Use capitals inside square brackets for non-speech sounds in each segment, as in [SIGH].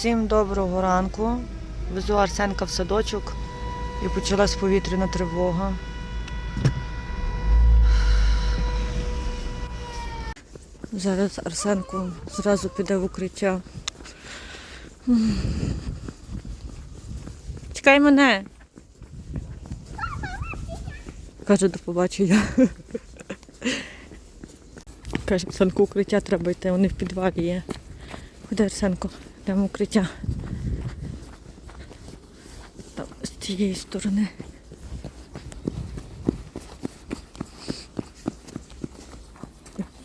Всім доброго ранку. Везу Арсенка в садочок і почалась повітряна тривога. Зараз Арсенко зразу піде в укриття. Чекай мене. Каже, до побачення. Каже, Арсенку, укриття треба йти, вони в підвалі є. Куди Арсенко? В укриття. Там з тієї сторони.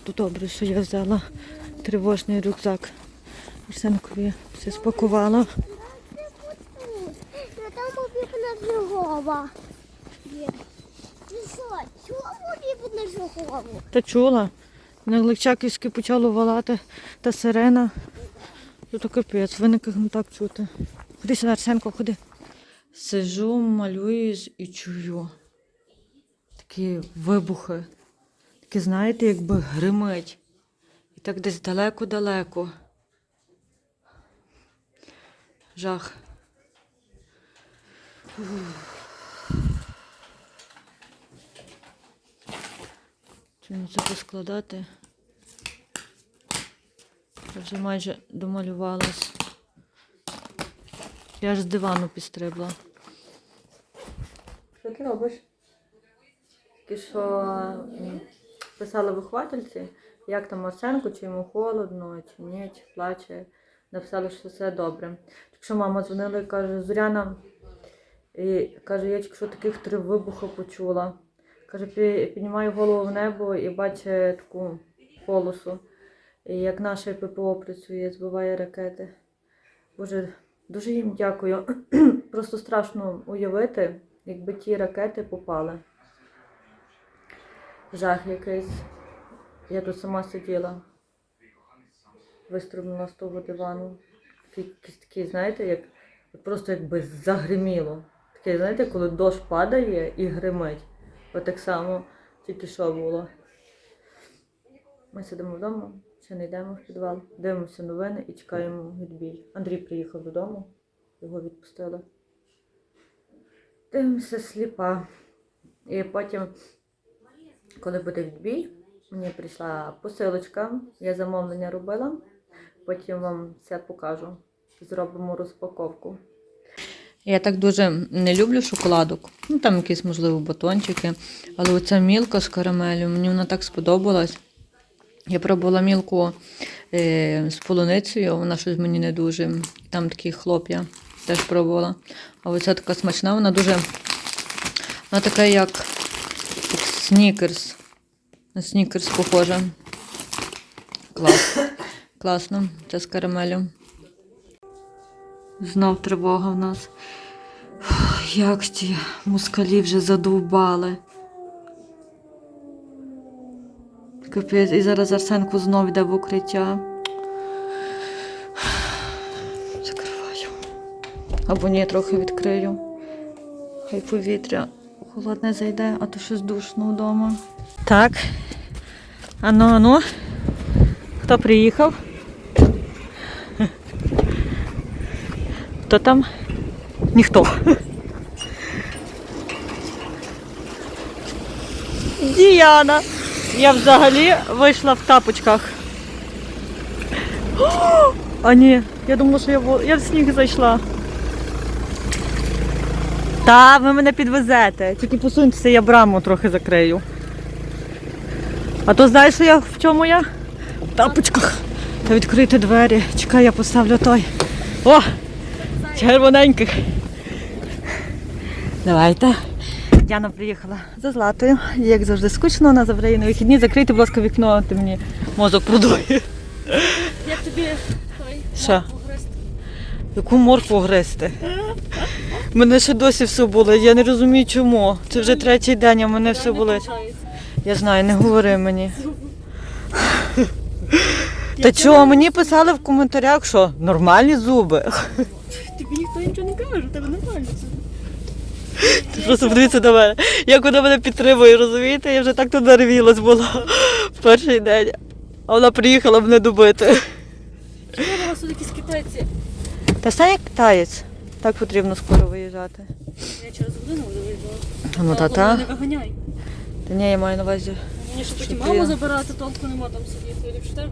Тут добре, що я взяла тривожний рюкзак. Арсенкові все спакувала. Там потрібна жигова. Жигова? Та чула. На Легчаківській почало валати та сирена. Тут капець, виниках не так чути. Ходи сюди, Арсенко, ходи. Сижу, малюю і чую. Такі вибухи. Такі, знаєте, якби гримить. І так десь далеко-далеко. Жах. Треба це поскладати. Я вже майже домалювалась. Я ж з дивану підстрибла. Що ти робиш? Тільки що писали виховательці, як там Арсенку, чи йому холодно, чи ні, чи плаче. Написали, що все добре. Якщо мама дзвонила і каже, Зоряна, і каже, я тільки що таких три вибухи почула. Каже, піднімаю голову в небо і бачу таку полосу. Як наше ППО працює, збиває ракети. Боже, дуже їм дякую. [CLEARS THROAT] Просто страшно уявити, якби ті ракети попали. Жах якийсь. Я тут сама сиділа, вистрибнула з того дивану. Якийсь знаєте, як просто якби загриміло. Таке, знаєте, коли дощ падає і гримить. Отак само тільки що було. Ми сидимо вдома, ще не йдемо в підвал, дивимося новини і чекаємо відбій. Андрій приїхав додому, його відпустили. Дивимося сліпа. І потім, коли буде відбій, мені прийшла посилочка, я замовлення робила, потім вам все покажу. Зробимо розпаковку. Я так дуже не люблю шоколадок. Ну, там якісь, можливо, батончики. Але оця мілка з карамелю, мені вона так сподобалась. Я пробувала мілку е, з полуницею, вона щось мені не дуже. Там такі хлоп'я теж пробувала. А оця така смачна, вона дуже. Вона така, як, снікерс. На снікерс похожа. Клас. Класно. Це з карамелю. Знов тривога в нас. Як ці москалі вже задовбали. Капець, і зараз Арсенко знов йде в укриття. Закриваю. Або ні, трохи відкрию. Хай повітря холодне зайде, а то щось душно вдома. Так. Ану, ану. Хто приїхав? Хто там? Ніхто. Діана. Я взагалі вийшла в тапочках. А ні, я думала, що я в, я в сніг зайшла. Та, ви мене підвезете. Тільки посуньтеся, я браму трохи закрию. А то знаєш, що я в чому я? В тапочках. Та відкрити двері. Чекай, я поставлю той. О! Червоненьких. Давайте. Діана приїхала за Златою. Як завжди скучно, вона забере її на вихідні. Закрийте, будь ласка, вікно, ти мені мозок продує. Як тобі той Що? Яку моркву гризти? Мене ще досі все болить. Я не розумію чому. Це вже третій день, а мене все болить. Я знаю, не говори мені. Та чого, мені писали в коментарях, що нормальні зуби. Ти Просто подивіться на мене. Як вона мене підтримує, розумієте? Я вже так тут нарвілась була в перший день. А вона приїхала мене добити. Чому у вас тут якісь китайці? Та стань як китаєць. Так потрібно скоро виїжджати. Я через годину буду виїжджати. Ну та та. Не виганяй. Та ні, я маю на увазі. Мені ще потім маму забирати, толку нема там сидіти. Ліпше.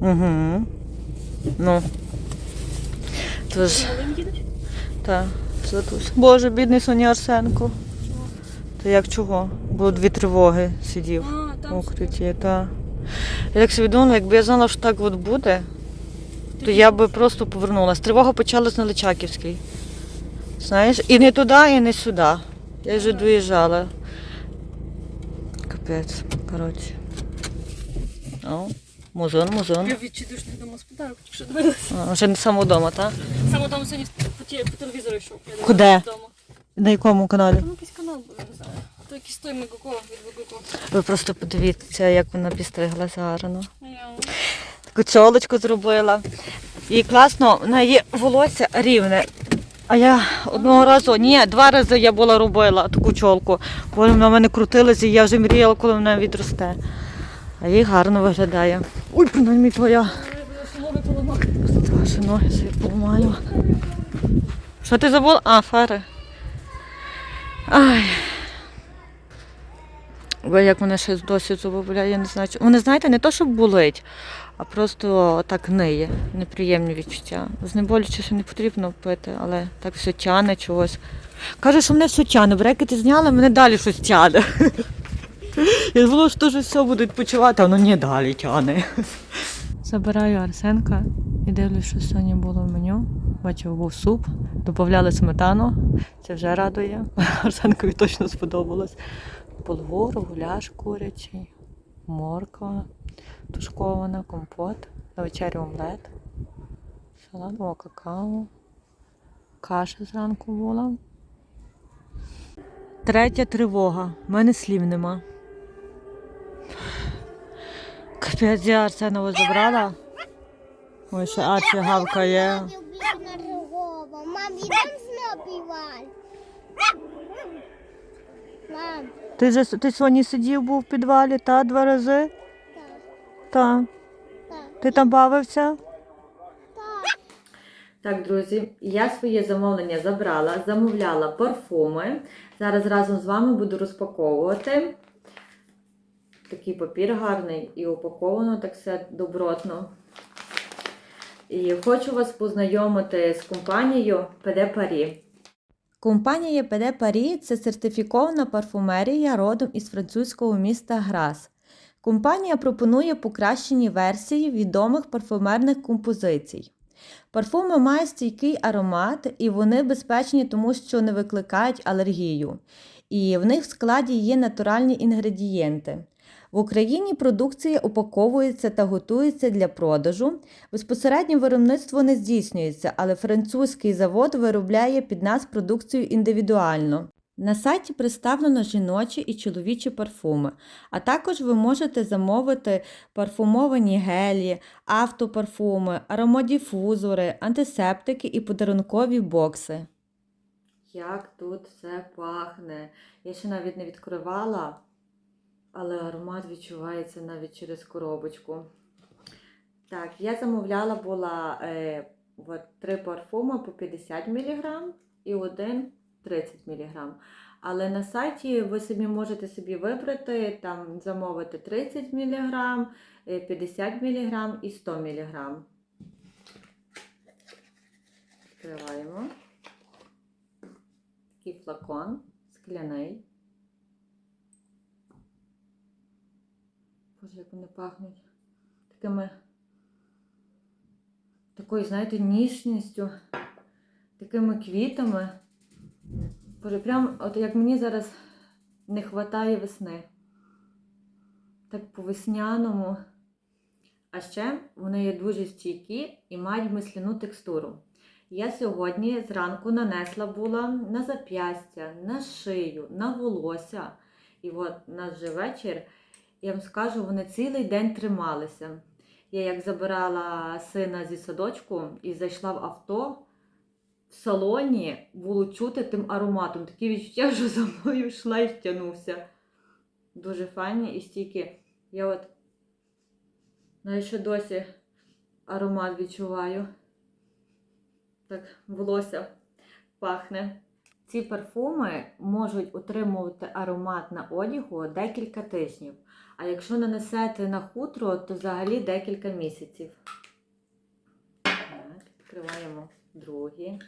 Угу. Ну. Тож, Ти малим їдеш? Боже, бідний Соня Арсенко. Та як чого? Було дві тривоги сидів А, в укритті, та. Я так собі думала, якби я знала, що так от буде, то я би просто повернулася. Тривога почалась на Личаківській. Знаєш, і не туди, і не сюди. Я вже доїжджала. Капець, коротше. О, музон, музон. Я відчудушних домогосподарок, тільки що дивилася. А, вже не саме вдома, так? Саме там сьогодні по, ті- по телевізору йшов. Я Куди? вдома. На якому каналі? Там якийсь канал був, не знаю. То якийсь той Мегуко від Мегуко. Ви просто подивіться, як вона підстриглася гарно. Я... Таку чолочку зробила. І класно, в неї волосся рівне. А я одного разу, ні, два рази я була робила таку чолку. Коли вона в мене крутилася, і я вже мріяла, коли вона відросте. А їй гарно виглядає. Ой, принаймні твоя. Я ноги. Собі поламаю. Що ти забула? А, фари. Ай. Ви як мене ще досі зубовляє, я не знаю. Вони, знаєте, не то, щоб болить, а просто так ниє. Неприємні відчуття. Знеболюче ще не потрібно пити, але так все тяне чогось. Каже, що мене все тяне. Брекети зняли, мене далі щось тяне. Я думала, що вже все буде відпочивати, а воно не далі тяне. Забираю Арсенка і дивлюсь, що сьогодні було в меню. Бачив, був суп, додавали сметану. Це вже радує. [LAUGHS] Арсенкові точно сподобалось. Булгур, гуляш курячий, морква, тушкована, компот, на вечерю омлет, салат, о, какао, каша зранку була. Третя тривога. У мене слів нема. Капець, я Арсенова забрала. Ой, ще Арчі гавкає. Мам. Мам, Ти же ти сьогодні сидів був в підвалі, та два рази? так, Та. так, Ти там бавився? так. Так, друзі, я своє замовлення забрала, замовляла парфуми. Зараз разом з вами буду розпаковувати. Такий папір гарний і упаковано так все добротно. І хочу вас познайомити з компанією PD Paris. Компанія PD Paris – це сертифікована парфумерія родом із французького міста Грас. Компанія пропонує покращені версії відомих парфумерних композицій. Парфуми мають стійкий аромат, і вони безпечні, тому що не викликають алергію. І в них в складі є натуральні інгредієнти. В Україні продукція упаковується та готується для продажу. Безпосереднє виробництво не здійснюється, але французький завод виробляє під нас продукцію індивідуально. На сайті представлено жіночі і чоловічі парфуми, а також ви можете замовити парфумовані гелі, автопарфуми, аромадіфузори, антисептики і подарункові бокси. Як тут все пахне! Я ще навіть не відкривала, але аромат відчувається навіть через коробочку. Так, я замовляла була е, от, три парфуми по 50 мг і один 30 мг. Але на сайті ви собі можете собі вибрати, там замовити 30 мг, е, 50 мг і 100 мг. Відкриваємо. Такий флакон скляний. Боже, як вони пахнуть. Такими. Такою, знаєте, ніжністю, такими квітами. Боже, прям, от як мені зараз не вистачає весни. Так по весняному. А ще вони є дуже стійкі і мають мисляну текстуру. Я сьогодні зранку нанесла була на зап'ястя, на шию, на волосся. І от вже вечір. Я вам скажу, вони цілий день трималися. Я як забирала сина зі садочку і зайшла в авто, в салоні було чути тим ароматом. Таке відчуття, що за мною шлейф тягнувся. Дуже файні і стільки. Я от навіть ще досі аромат відчуваю. так волосся пахне. Ці парфуми можуть утримувати аромат на одягу декілька тижнів. А якщо нанесете на хутро, то взагалі декілька місяців. Так, відкриваємо другі.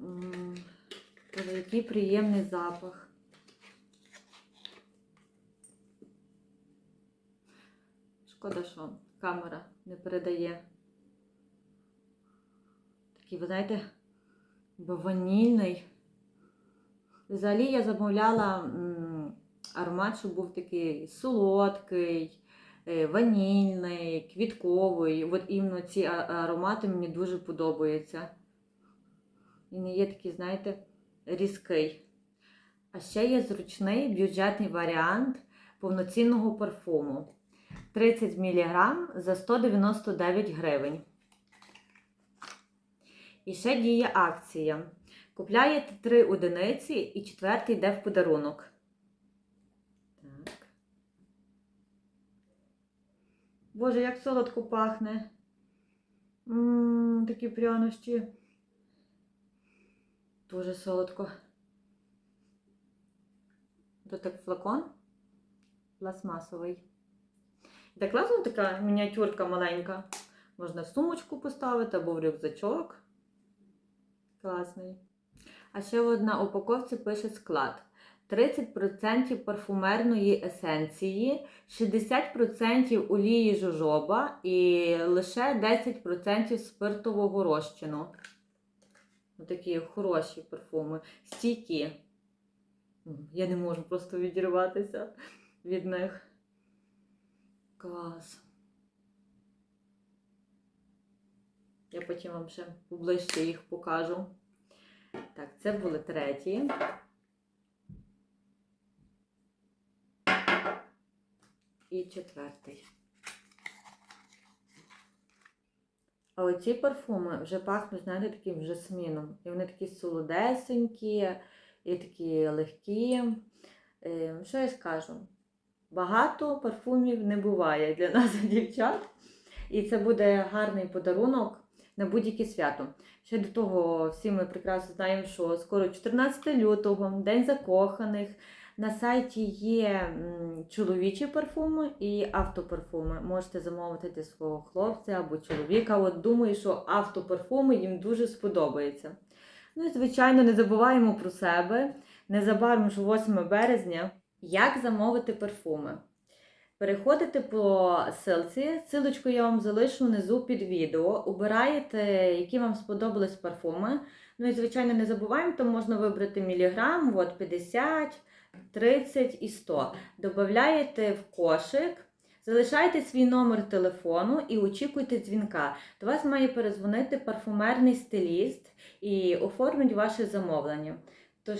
М, який приємний запах. Шкода, що камера не передає. Такий, ви знаєте, ванільний. Взагалі я замовляла аромат, щоб був такий солодкий, е, ванільний, квітковий. От іменно ці аромати мені дуже подобаються. Він не є такий, знаєте, різкий. А ще є зручний бюджетний варіант повноцінного парфуму. 30 мг за 199 гривень. І ще діє акція. Купляєте 3 одиниці і четвертий йде в подарунок. Так. Боже, як солодко пахне. Ммм, такі прянощі. Дуже солодко. Тут так флакон пластмасовий. Так класно така мініатюрка маленька. Можна в сумочку поставити або в рюкзачок. Класний. А ще в одна упаковці пише склад. 30% парфумерної есенції, 60% олії жожоба і лише 10% спиртового розчину. Такі хороші парфуми. Стійкі. Я не можу просто відірватися від них. Клас. Я потім вам ще поближче їх покажу. Так, це були треті. І четвертий. А оці парфуми вже пахнуть, знаєте, таким жасміном. І вони такі солодесенькі, і такі легкі. Е, Що я скажу? Багато парфумів не буває для нас, [LAUGHS] дівчат. І це буде гарний подарунок на будь-яке свято. Ще до того всі ми прекрасно знаємо, що скоро 14 лютого, День закоханих. На сайті є чоловічі парфуми і автопарфуми. Можете замовити для свого хлопця або чоловіка. От думаю, що автопарфуми їм дуже сподобаються. Ну і звичайно, не забуваємо про себе. Незабаром ж 8 березня. Як замовити парфуми? Переходите по ссылці, ссылочку я вам залишу внизу під відео. Обираєте, які вам сподобались парфуми. Ну і, звичайно, не забуваємо, там можна вибрати міліграм, от 50, 30 і 100. Додаєте в кошик, залишайте свій номер телефону і очікуйте дзвінка. До вас має перезвонити парфумерний стиліст і оформить ваше замовлення. Тож,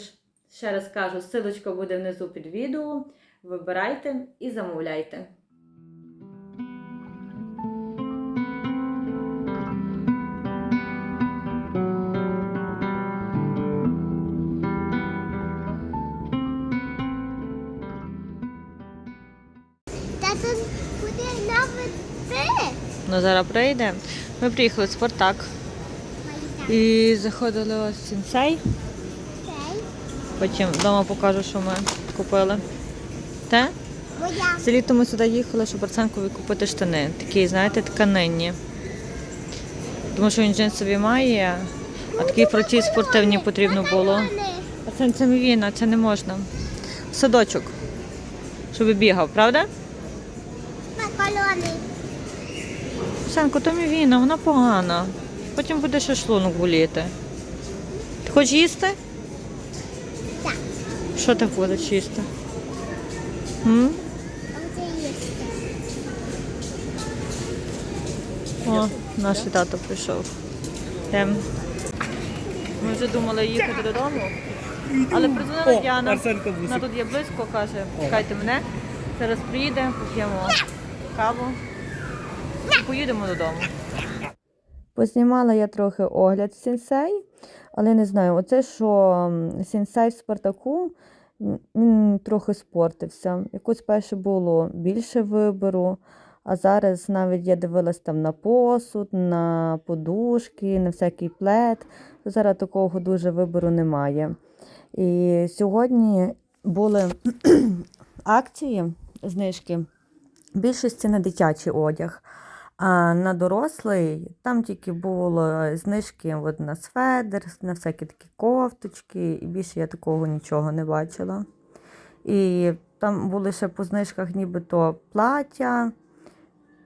ще раз кажу, ссылочка буде внизу під відео. Вибирайте і замовляйте. Ну, зараз прийде. Ми приїхали в Спартак і заходили ось в сінсей. Потім вдома покажу, що ми купили. Те? Це літо ми сюди їхали, щоб Арсенкові купити штани. Такі, знаєте, тканинні. Тому що він джинсові має, а такі фруті спортивні потрібно було. А це, це він, а це не можна. Садочок. Щоб бігав, правда? Макарони. Сенко, то мівіна, вона погана. Потім буде ще шлунок боліти. Ти хочеш їсти? Так. Що ти будеш їсти? М? О, наш тато прийшов. Йдем. Ми вже думали їхати додому, але призвонила Діана. Арсенко Вона бусик. тут є близько, каже, чекайте мене. Зараз приїде, поп'ємо каву поїдемо додому. Познімала я трохи огляд сінсей, але не знаю, оце що сінсей в Спартаку, він трохи спортився. Якось перше було більше вибору, А зараз навіть я дивилась там на посуд, на подушки, на всякий плед. Зараз такого дуже вибору немає. І сьогодні були [CLEARS THROAT] акції, знижки, більшості на дитячий одяг. А на дорослий там тільки було знижки от на сведер, на всякі такі кофточки, і більше я такого нічого не бачила. І там були ще по знижках нібито плаття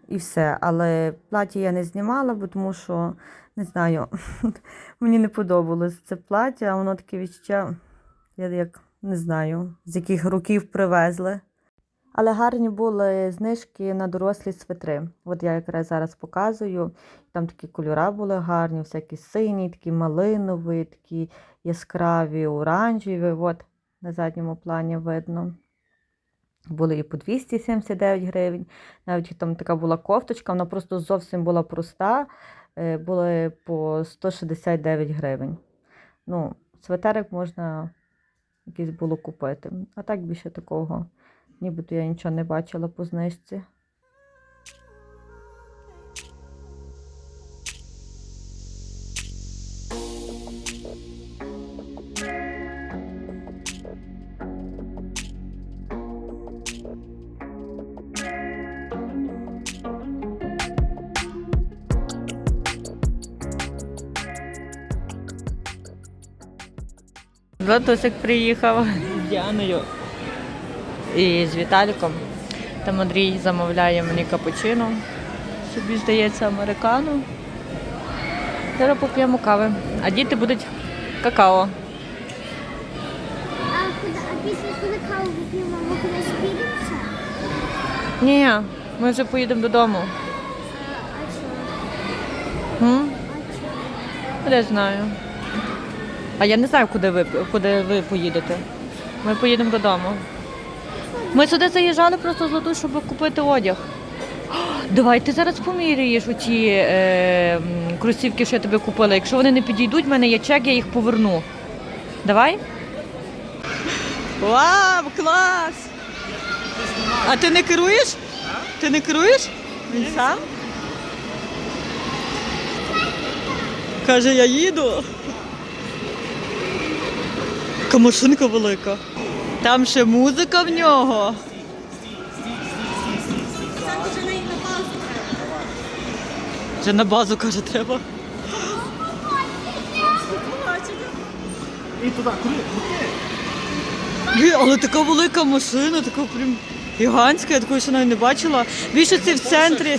і все. Але плаття я не знімала, бо тому що не знаю, [LAUGHS] мені не подобалось це плаття, а воно таке відчуття, я як не знаю, з яких років привезли. Але гарні були знижки на дорослі свитри. От я якраз зараз показую. Там такі кольори були гарні, всякі сині, такі малинові, такі яскраві, оранжеві. От на задньому плані видно. Були і по 279 гривень. Навіть там така була кофточка, вона просто зовсім була проста. е, Були по 169 гривень. Ну, светерик можна якийсь було купити. А так більше такого. Нібито я нічого не бачила по знижці. Златусик приїхав з Діаною і з Віталіком. Там Андрій замовляє мені капучино. Собі здається, американу. Зараз поп'ємо кави. А діти будуть какао. А, куди, а після коли каву вип'ємо, ми кудись підемося? Ні, ми вже поїдемо додому. А? М? Я знаю. А я не знаю, куди ви, куди ви поїдете. Ми поїдемо додому. Ми сюди заїжджали просто за ту, щоб купити одяг. [GASPS] Давай ти зараз поміряєш оті е, кросівки, що я тобі купила. Якщо вони не підійдуть, в мене є чек, я їх поверну. Давай? Вау, клас! А ти не керуєш? Ти не керуєш? Він сам? Каже, я їду. Яка машинка велика. Там ще музика в нього. Вже на базу каже, треба. І туди, куди? Але така велика машина, така прям гігантська, я такої ще навіть не бачила. Більше це в центрі.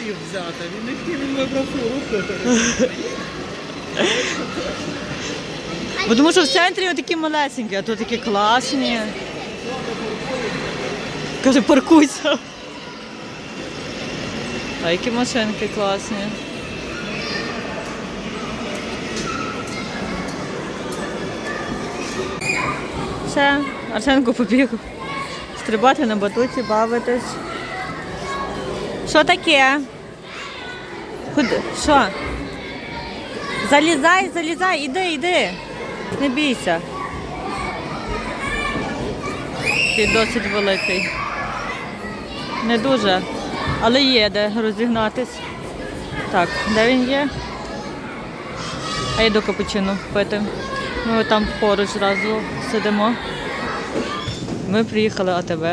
Бо тому що в центрі такі малесенькі, а тут такі класні. Каже, паркуйся. А які машинки класні. Все, Арсенко побіг стрибати на батуті, бавитись. Що таке? Куди? Що? Залізай, залізай, іди, іди. Не бійся. Такий досить великий. Не дуже, але є де розігнатись. Так, де він є? А йду капучино пити. Ми там поруч зразу сидимо. Ми приїхали АТБ.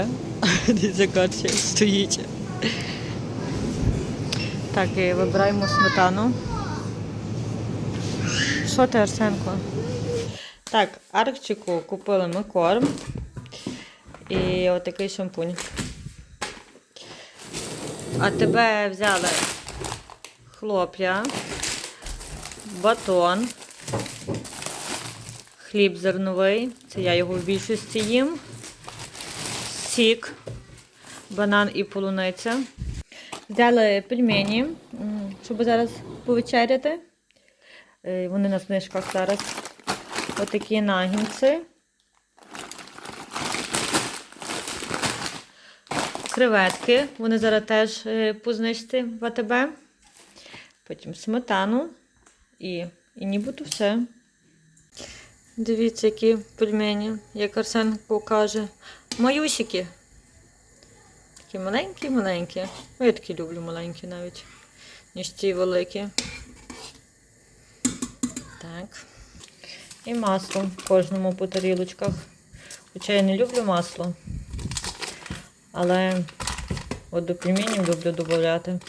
Дивіться, карчик стоїть. Так, і вибираємо сметану. Що ти, Арсенко? Так, Аркчику купили ми корм і отакий шампунь. А тебе взяли хлоп'я, батон, хліб зерновий, це я його в більшості їм, сік, банан і полуниця. Взяли пельмені, щоб зараз повечеряти. Е, Вони на знижках зараз. Отакі нагінці. Креветки. Вони зараз теж е, по в АТБ. Потім сметану і, і нібито все. Дивіться, які пельмені, як Арсен покаже. Маюсики. Такі маленькі-маленькі. Ну, Я такі люблю маленькі навіть, ніж ті великі. Так. І масло в кожному по тарілочках. Хоча я не люблю масло. Але от до пельменів люблю додати.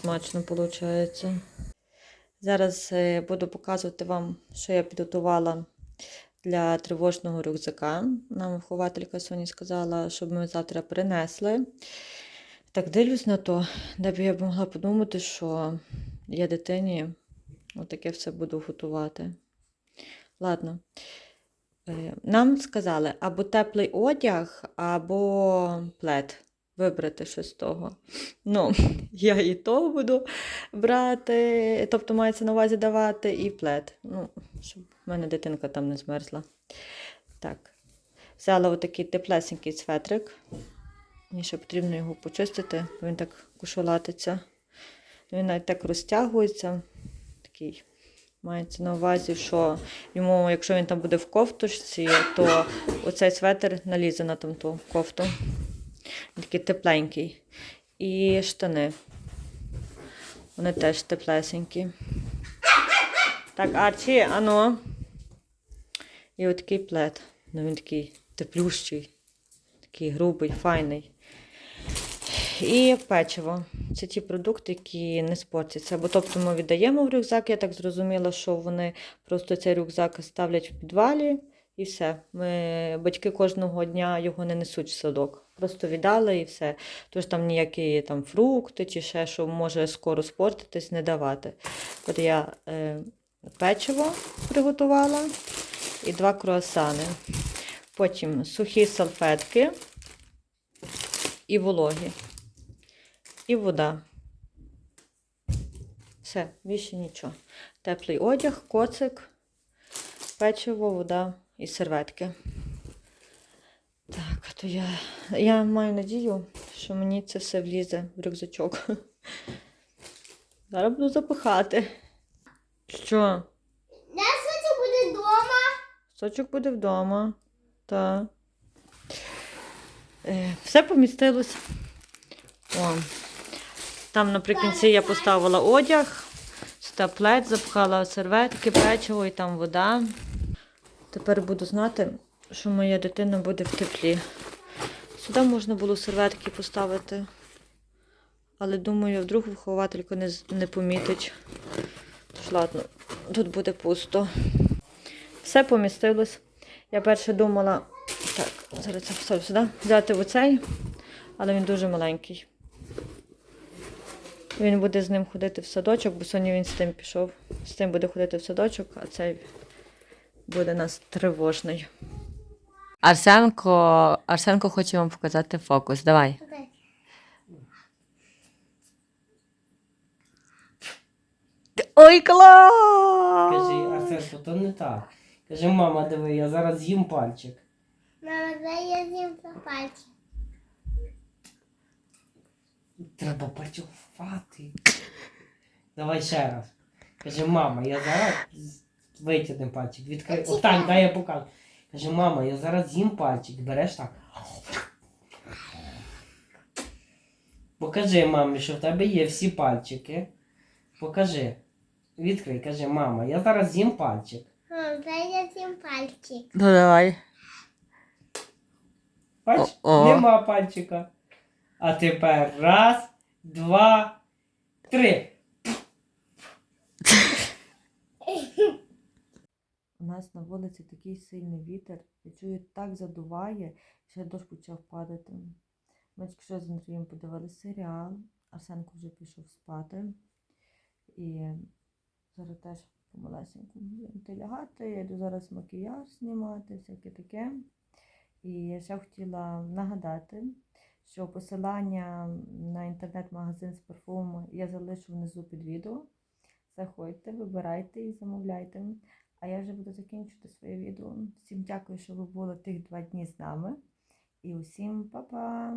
Смачно виходить. Зараз е, буду показувати вам, що я підготувала для тривожного рюкзака. Нам вихователька Соні сказала, щоб ми завтра принесли. Так дивлюсь на то, де б я могла подумати, що я дитині отаке все буду готувати. Ладно. Е, Нам сказали або теплий одяг, або плед. Вибрати щось з того. Ну, [LAUGHS] я і то буду брати, тобто мається на увазі давати, і плед. Ну, щоб в мене дитинка там не змерзла. Так. Взяла отакий теплесенький цветрик. Мені ще потрібно його почистити, він так кушолатиться. Він навіть так розтягується. Такий. Мається на увазі, що йому, якщо він там буде в кофточці, то оцей светр налізе на там ту кофту. Такий тепленький. І штани. Вони теж теплесенькі. Так, Арчі, ану. І отакий плед. Ну, він такий теплющий, такий грубий, файний. І печиво. Це ті продукти, які не спортяться. Бо тобто ми віддаємо в рюкзак, я так зрозуміла, що вони просто цей рюкзак ставлять в підвалі і все. Ми, батьки кожного дня його не несуть в садок. Просто віддали і все. Тож там ніякі там фрукти чи ще, що може скоро спортитись, не давати. От я е, печиво приготувала і два круасани. Потім сухі салфетки і вологі. І вода. Все, більше нічого. Теплий одяг, коцик, печиво, вода і серветки. Так, то я, я маю надію, що мені це все влізе в рюкзачок. Зараз буду запихати. Що? Де це буде вдома? Сочок буде вдома. Так. Все помістилось. О. Там наприкінці я поставила одяг, сюди плед, запхала серветки, печиво і там вода. Тепер буду знати, що моя дитина буде в теплі. Сюди можна було серветки поставити. Але думаю, вдруг вихователька не, не помітить. Тож ладно, тут буде пусто. Все помістилось. Я перше думала, так, зараз це сюди, взяти оцей, але він дуже маленький. Він буде з ним ходити в садочок, бо сьогодні він з тим пішов. З тим буде ходити в садочок, а цей буде нас тривожний. Арсенко, Арсенко хоче вам показати фокус. Давай. Окей. Ой, клас! Кажи, Арсенко, то не так. Каже, мама, диви, я зараз з'їм пальчик. Мама, дай я з'їм за Треба почувати. Давай ще раз. Каже, мама, я зараз витягнем пальчик. Відкрий. Отак, дай я покажу. Каже, мама, я зараз з'їм пальчик. Береш так. Покажи мамі, що в тебе є всі пальчики. Покажи. Відкрий, каже, мама, я зараз з'їм пальчик. Мам, дай я з'їм пальчик. Ну давай. Бач, О-о. нема пальчика. А тепер раз, два, три. У нас на вулиці такий сильний вітер. Я чую, так задуває, ще дощ почав падати. Ми тільки що з Андрієм подивилися серіал. Арсенко вже пішов спати. І зараз теж помалесеньку будемо лягати. Я йду зараз макіяж знімати, всяке таке. І я ще хотіла нагадати, що посилання на інтернет-магазин з парфумом я залишу внизу під відео. Заходьте, вибирайте і замовляйте. А я вже буду закінчувати своє відео. Всім дякую, що ви були тих два дні з нами. І усім па-па!